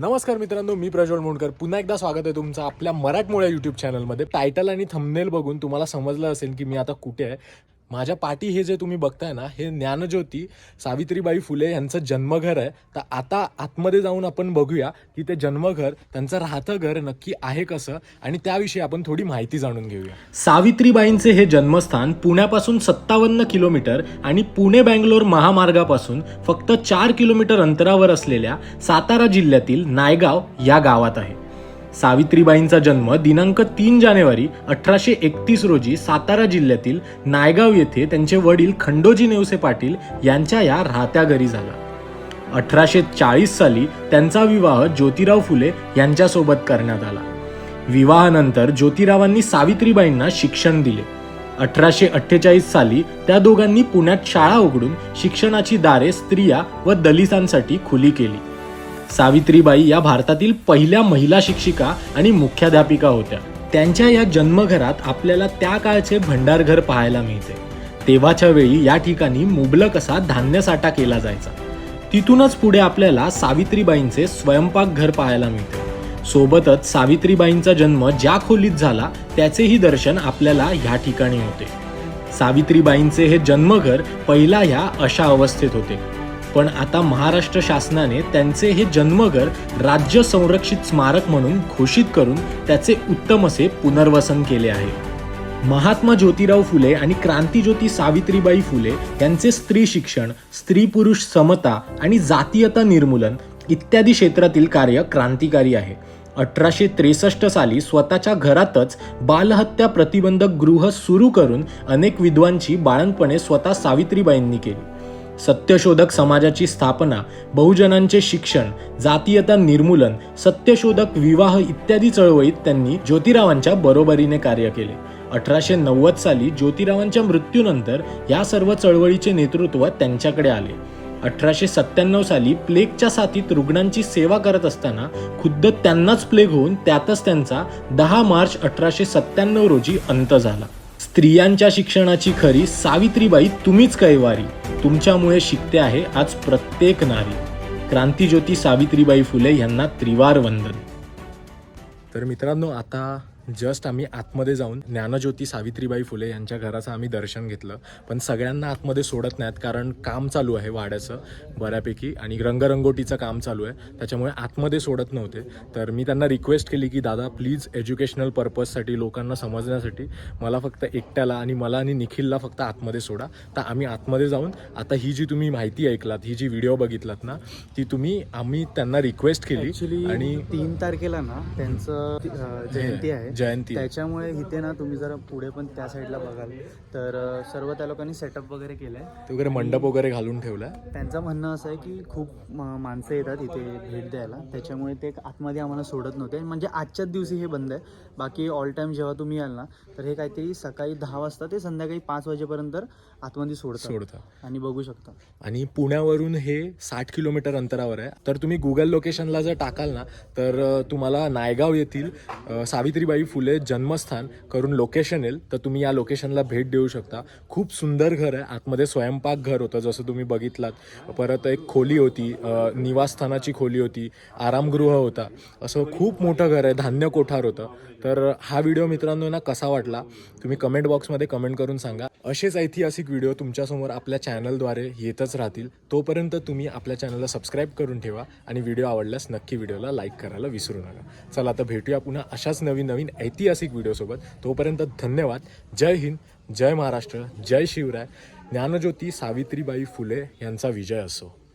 नमस्कार मित्रांनो मी प्रज्वल मुंडकर. पुन्हा एकदा स्वागत आहे तुमचं आपल्या मराठमोळ्या यूट्यूब चॅनलमध्ये टायटल आणि थंबनेल बघून तुम्हाला समजलं असेल की मी आता कुठे आहे. माझ्या पाठी हे जे तुम्ही बघताय ना हे ज्ञानज्योती सावित्रीबाई फुले यांचं जन्मघर आहे. तर आता आतमध्ये जाऊन आपण बघूया की ते जन्मघर त्यांचं राहतं घर नक्की आहे कसं आणि त्याविषयी आपण थोडी माहिती जाणून घेऊया. सावित्रीबाईंचे हे जन्मस्थान पुण्यापासून सत्तावन्न किलोमीटर आणि पुणे बँगलोर महामार्गापासून फक्त चार किलोमीटर अंतरावर असलेल्या सातारा जिल्ह्यातील नायगाव या गावात आहे. सावित्रीबाईंचा जन्म दिनांक तीन जानेवारी अठराशे एकतीस रोजी सातारा जिल्ह्यातील नायगाव येथे त्यांचे वडील खंडोजी नेवसे पाटील यांच्या या राहत्या घरी झाला. अठराशे चाळीस साली त्यांचा विवाह ज्योतिराव फुले यांच्यासोबत करण्यात आला. विवाहानंतर ज्योतिरावांनी सावित्रीबाईंना शिक्षण दिले. अठराशे अठ्ठेचाळीस साली त्या दोघांनी पुण्यात शाळा उघडून शिक्षणाची दारे स्त्रिया व दलितांसाठी खुली केली. सावित्रीबाई या भारतातील पहिल्या महिला शिक्षिका आणि मुख्याध्यापिका होत्या. त्यांच्या या जन्मघरात आपल्याला त्या काळचे भंडारघर पाहायला मिळते. तेव्हाच्या वेळी या ठिकाणी मुबलक असा धान्य साठा केला जायचा. तिथूनच पुढे आपल्याला सावित्रीबाईंचे स्वयंपाकघर पाहायला मिळते. सोबतच सावित्रीबाईंचा जन्म ज्या खोलीत झाला त्याचेही दर्शन आपल्याला ह्या ठिकाणी होते. सावित्रीबाईंचे हे जन्मघर पहिला ह्या अशा अवस्थेत होते. पण आता महाराष्ट्र शासनाने त्यांचे हे जन्मघर राज्य संरक्षित स्मारक म्हणून घोषित करून त्याचे उत्तम असे पुनर्वसन केले आहे. महात्मा ज्योतिराव फुले आणि क्रांतीज्योती सावित्रीबाई फुले यांचे स्त्री शिक्षण स्त्री पुरुष समता आणि जातीयता निर्मूलन इत्यादी क्षेत्रातील कार्य क्रांतिकारी आहे. अठराशे त्रेसष्ट साली स्वतःच्या घरातच बालहत्या प्रतिबंधक गृह सुरू करून अनेक विद्वांची बाळणपणे स्वतः सावित्रीबाईंनी केली. सत्यशोधक समाजाची स्थापना बहुजनांचे शिक्षण जातीयता निर्मूलन सत्यशोधक विवाह इत्यादी चळवळीत त्यांनी ज्योतिरावांच्या बरोबरीने कार्य केले. अठराशे नव्वद साली ज्योतिरावांच्या मृत्यूनंतर या सर्व चळवळीचे नेतृत्व त्यांच्याकडे आले. अठराशे सत्त्याण्णव साली प्लेगच्या साथीत रुग्णांची सेवा करत असताना खुद्द त्यांनाच प्लेग होऊन त्यातच त्यांचा दहा मार्च अठराशे सत्त्याण्णव रोजी अंत झाला. स्त्रियांच्या शिक्षणाची खरी सावित्रीबाई तुम्हीच कैवारी. तुमच्यामुळे शिकते आहे आज प्रत्येक नारी. क्रांतीज्योती सावित्रीबाई फुले यांना त्रिवार वंदन. तर मित्रांनो आता जस्ट आम्ही आतमध्ये जाऊन ज्ञानज्योती सावित्रीबाई फुले यांच्या घराचं आम्ही दर्शन घेतलं. पण सगळ्यांना आतमध्ये सोडत नाहीत कारण काम चालू आहे वाड्याचं बऱ्यापैकी आणि रंगरंगोटीचं काम चालू आहे. त्याच्यामुळे आतमध्ये सोडत नव्हते. तर मी त्यांना रिक्वेस्ट केली की दादा प्लीज एज्युकेशनल पर्पजसाठी लोकांना समजण्यासाठी मला फक्त एकट्याला आणि मला आणि निखिलला फक्त आतमध्ये सोडा. तर आम्ही आतमध्ये जाऊन आता ही जी तुम्ही माहिती ऐकलात ही जी व्हिडिओ बघितलात ना ती तुम्ही आम्ही त्यांना रिक्वेस्ट केली आणि तीन तारखेला ना त्यांचं जयंती आहे. जयंती. आहे. त्याच्यामुळे इथे ना तुम्ही जर पुढे पण त्या साईडला बघाल. तर सर्व त्या लोकांनी सेटअप वगैरे केलंय. ते वगैरे मंडप वगैरे घालून ठेवलाय? त्यांचं म्हणणं असं आहे की खूप माणसं येतात इथे भेट द्यायला. त्याच्यामुळे ते आतमध्ये आम्हाला सोडत नव्हते. म्हणजे आजच्याच दिवशी हे बंद आहे. बाकी ऑल टाइम जेव्हा तुम्ही याल ना तर हे काहीतरी सकाळी दहा वाजता ते संध्याकाळी पाच वाजेपर्यंत आतमध्ये सोडतात. सोडता आणि बघू शकता. आणि पुण्यावरून हे साठ किलोमीटर अंतरावर आहे. तर तुम्ही गुगल लोकेशनला जर टाकाल ना तर तुम्हाला नायगाव येथील सावित्रीबाई फुले जन्मस्थान करून लोकेशन येईल तर तुम्ही या लोकेशनला भेट देऊ शकता. खूप सुंदर घर आहे. आतमध्ये स्वयंपाक घर होतं जसं तुम्ही बघितलात. परत एक खोली होती निवासस्थानाची खोली होती आरामगृह होता. असं खूप मोठं घर आहे. धान्य कोठार होतं. तर हा व्हिडिओ मित्रांनो ना कसा वाटला? तुम्ही कमेंट बॉक्समध्ये कमेंट करून सांगा. असेच ऐतिहासिक व्हिडिओ तुमच्यासमोर आपल्या चॅनलद्वारे येतच राहतील. तोपर्यंत तुम्ही आपल्या चॅनलला सबस्क्राईब करून ठेवा आणि व्हिडिओ आवडल्यास नक्की व्हिडिओला लाईक करायला विसरू नका. चला आता भेटूया पुन्हा अशाच नवीन नवीन ऐतिहासिक व्हिडिओसोबत तोपर्यंत धन्यवाद. जय हिंद जय महाराष्ट्र जय शिवराय. ज्ञानज्योती सावित्रीबाई फुले यांचा विजय असो.